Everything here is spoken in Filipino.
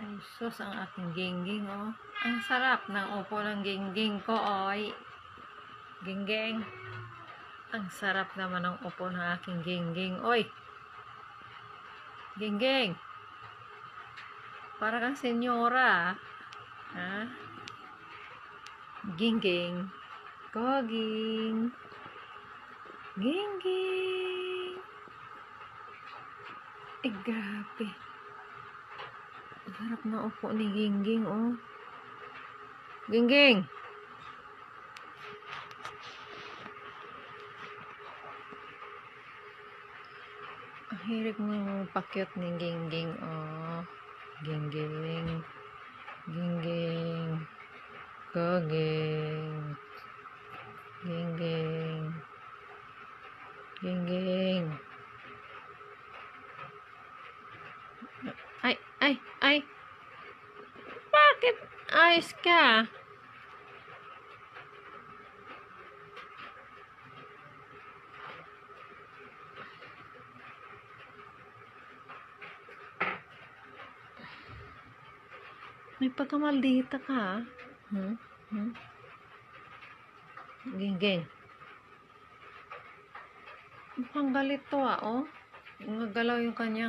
Ay, sus, ang aking gingging, oh. Ang sarap ng upo ng gingging ko, oy. Gingging. Ang sarap naman ng upo ng aking gingging, oy. Gingging. Para kang senyora, ha? Gingging. Goging. Gingging. Eh, grabe. Harap na upo ni Gingging, oh. Gingging! Ang hilig mo pakyot ni Gingging, oh. Gingging. Gingging. Goging. Gingging. Gingging. Ay, ay. Bakit ayos ka? May pagkamaldita ka, ah. Hmm? Hmm? Gingging. Mukhang galit to, ah, oh. Nagalaw yung kanya.